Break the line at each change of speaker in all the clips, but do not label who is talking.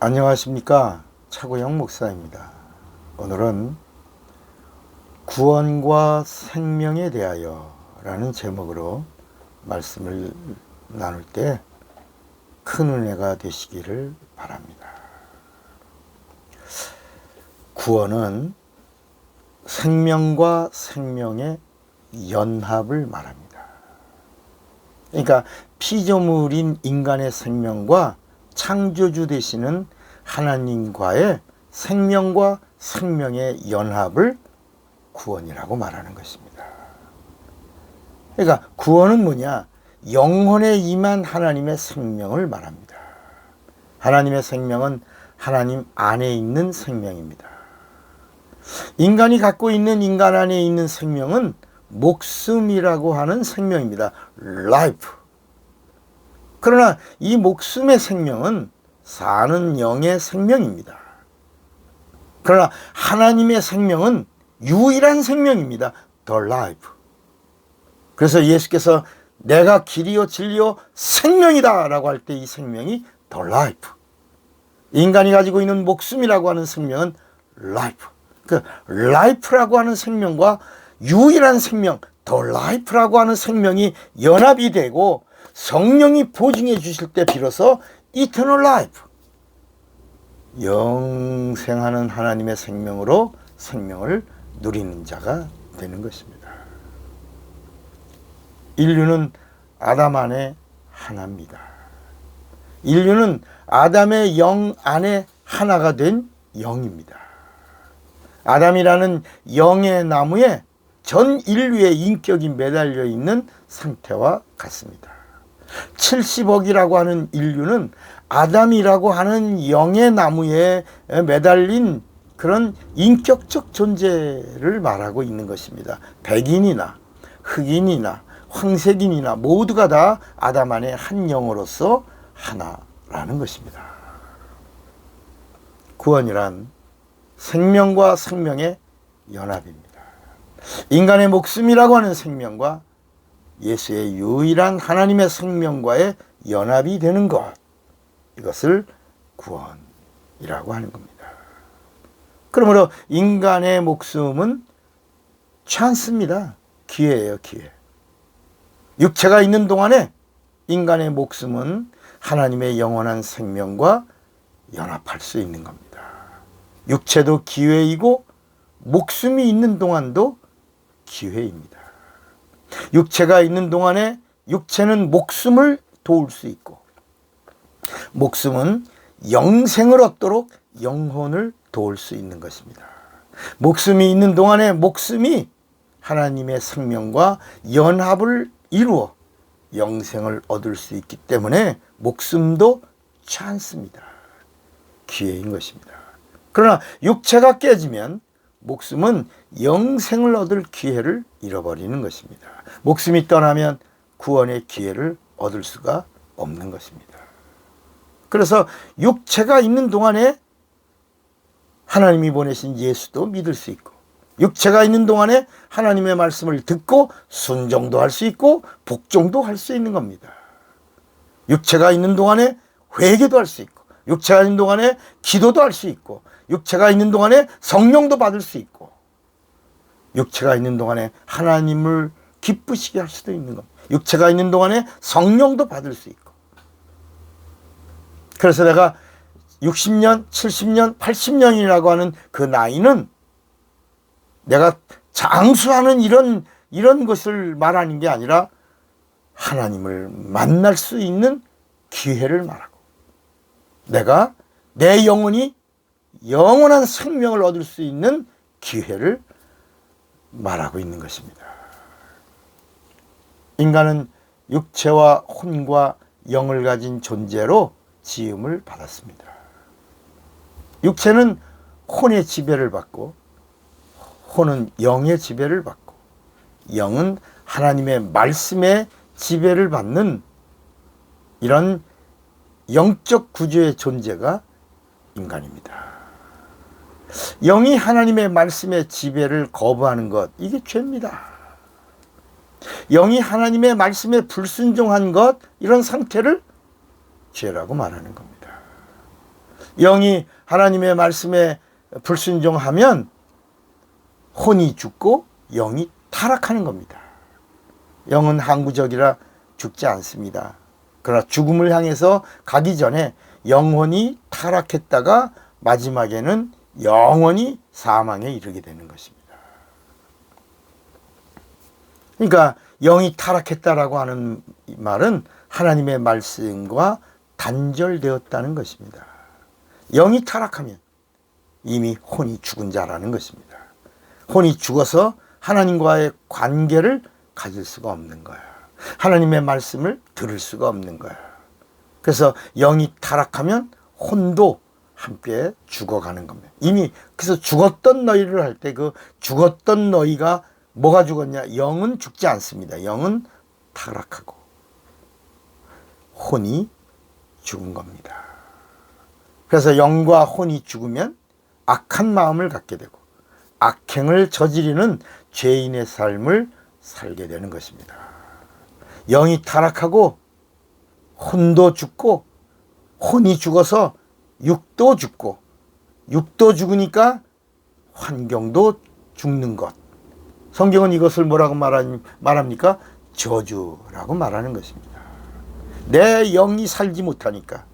안녕하십니까 차고영 목사입니다. 오늘은 구원과 생명에 대하여 라는 제목으로 말씀을 나눌 때 큰 은혜가 되시기를 바랍니다. 구원은 생명과 생명의 연합을 말합니다. 그러니까 피조물인 인간의 생명과 창조주 되시는 하나님과의 생명과 생명의 연합을 구원이라고 말하는 것입니다. 그러니까 구원은 뭐냐? 영혼에 임한 하나님의 생명을 말합니다. 하나님의 생명은 하나님 안에 있는 생명입니다. 인간이 갖고 있는 인간 안에 있는 생명은 목숨이라고 하는 생명입니다. life. 그러나 이 목숨의 생명은 사는 영의 생명입니다. 그러나 하나님의 생명은 유일한 생명입니다. The life. 그래서 예수께서 내가 길이요 진리요 생명이다 라고 할 때 이 생명이 The life. 인간이 가지고 있는 목숨이라고 하는 생명은 life. 그 life라고 하는 생명과 유일한 생명, The life라고 하는 생명이 연합이 되고 성령이 보증해 주실 때 비로소 eternal life. 영생하는 하나님의 생명으로 생명을 누리는 자가 되는 것입니다. 인류는 아담 안에 하나입니다. 인류는 아담의 영 안에 하나가 된 영입니다. 아담이라는 영의 나무에 전 인류의 인격이 매달려 있는 상태와 같습니다. 70억이라고 하는 인류는 아담이라고 하는 영의 나무에 매달린 그런 인격적 존재를 말하고 있는 것입니다. 백인이나 흑인이나 황색인이나 모두가 다 아담 안에 한 영으로서 하나라는 것입니다. 구원이란 생명과 생명의 연합입니다. 인간의 목숨이라고 하는 생명과 예수의 유일한 하나님의 생명과의 연합이 되는 것. 이것을 구원이라고 하는 겁니다. 그러므로 인간의 목숨은 찬스입니다. 기회예요, 기회. 육체가 있는 동안에 인간의 목숨은 하나님의 영원한 생명과 연합할 수 있는 겁니다. 육체도 기회이고 목숨이 있는 동안도 기회입니다. 육체가 있는 동안에 육체는 목숨을 도울 수 있고 목숨은 영생을 얻도록 영혼을 도울 수 있는 것입니다. 목숨이 있는 동안에 목숨이 하나님의 생명과 연합을 이루어 영생을 얻을 수 있기 때문에 목숨도 찬스입니다. 기회인 것입니다. 그러나 육체가 깨지면 목숨은 영생을 얻을 기회를 잃어버리는 것입니다. 목숨이 떠나면 구원의 기회를 얻을 수가 없는 것입니다. 그래서 육체가 있는 동안에 하나님이 보내신 예수도 믿을 수 있고 육체가 있는 동안에 하나님의 말씀을 듣고 순종도 할 수 있고 복종도 할 수 있는 겁니다. 육체가 있는 동안에 회개도 할 수 있고 육체가 있는 동안에 기도도 할 수 있고 육체가 있는 동안에 성령도 받을 수 있고 육체가 있는 동안에 하나님을 기쁘시게 할 수도 있는 겁니다. 육체가 있는 동안에 성령도 받을 수 있고 그래서 내가 60년, 70년, 80년이라고 하는 그 나이는 내가 장수하는 이런 이런 것을 말하는 게 아니라 하나님을 만날 수 있는 기회를 말하고 내가 내 영혼이 영원한 생명을 얻을 수 있는 기회를 말하고 있는 것입니다. 인간은 육체와 혼과 영을 가진 존재로 지음을 받았습니다. 육체는 혼의 지배를 받고 혼은 영의 지배를 받고 영은 하나님의 말씀의 지배를 받는 이런 영적 구조의 존재가 인간입니다. 영이 하나님의 말씀의 지배를 거부하는 것, 이게 죄입니다. 영이 하나님의 말씀에 불순종한 것, 이런 상태를 죄라고 말하는 겁니다. 영이 하나님의 말씀에 불순종하면 혼이 죽고 영이 타락하는 겁니다. 영은 항구적이라 죽지 않습니다. 그러나 죽음을 향해서 가기 전에 영혼이 타락했다가 마지막에는 영원히 사망에 이르게 되는 것입니다. 그러니까 영이 타락했다라고 하는 말은 하나님의 말씀과 단절되었다는 것입니다. 영이 타락하면 이미 혼이 죽은 자라는 것입니다. 혼이 죽어서 하나님과의 관계를 가질 수가 없는 거야. 하나님의 말씀을 들을 수가 없는 거야. 그래서 영이 타락하면 혼도 함께 죽어가는 겁니다. 이미 그래서 죽었던 너희를 할 때 그 죽었던 너희가 뭐가 죽었냐? 영은 죽지 않습니다. 영은 타락하고 혼이 죽은 겁니다. 그래서 영과 혼이 죽으면 악한 마음을 갖게 되고 악행을 저지르는 죄인의 삶을 살게 되는 것입니다. 영이 타락하고 혼도 죽고 혼이 죽어서 육도 죽고 육도 죽으니까 환경도 죽는 것. 성경은 이것을 뭐라고 말합니까? 저주라고 말하는 것입니다. 내 영이 살지 못하니까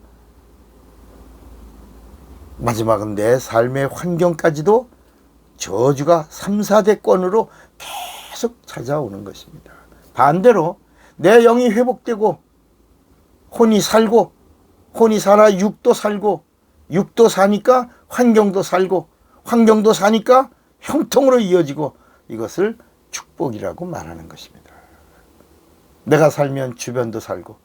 마지막은 내 삶의 환경까지도 저주가 3, 4대권으로 계속 찾아오는 것입니다. 반대로 내 영이 회복되고 혼이 살고 혼이 살아 육도 살고 육도 사니까 환경도 살고 환경도 사니까 형통으로 이어지고 이것을 축복이라고 말하는 것입니다. 내가 살면 주변도 살고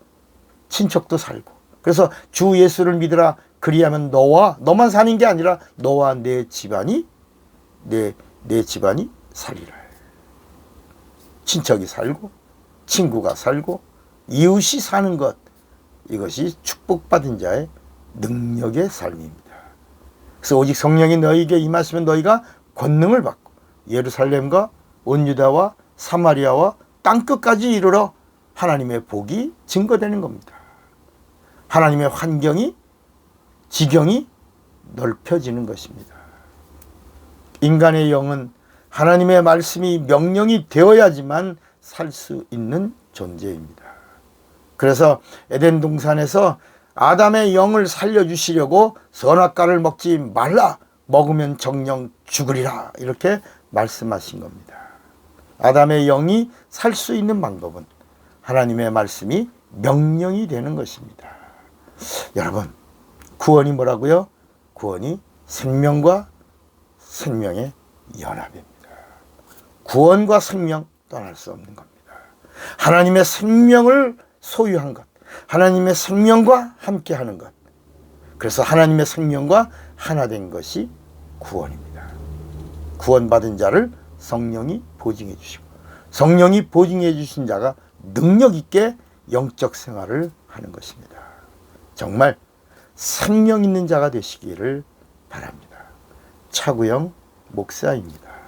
친척도 살고 그래서 주 예수를 믿으라 그리하면 너와 너만 사는 게 아니라 너와 내 집안이 내, 내 집안이 살리라. 친척이 살고 친구가 살고 이웃이 사는 것 이것이 축복받은 자의 능력의 삶입니다. 그래서 오직 성령이 너희에게 임하시면 너희가 권능을 받고 예루살렘과 온 유다와 사마리아와 땅 끝까지 이르러 하나님의 복이 증거되는 겁니다. 하나님의 환경이 지경이 넓혀지는 것입니다. 인간의 영은 하나님의 말씀이 명령이 되어야지만 살 수 있는 존재입니다. 그래서 에덴 동산에서 아담의 영을 살려주시려고 선악과를 먹지 말라 먹으면 정령 죽으리라 이렇게 말씀하신 겁니다. 아담의 영이 살 수 있는 방법은 하나님의 말씀이 명령이 되는 것입니다. 여러분 구원이 뭐라고요? 구원이 생명과 생명의 연합입니다. 구원과 생명 떠날 수 없는 겁니다. 하나님의 생명을 소유한 것, 하나님의 생명과 함께 하는 것. 그래서 하나님의 생명과 하나 된 것이 구원입니다. 구원받은 자를 성령이 보증해 주시고 성령이 보증해 주신 자가 능력 있게 영적 생활을 하는 것입니다. 정말 생명 있는 자가 되시기를 바랍니다. 차구영 목사입니다.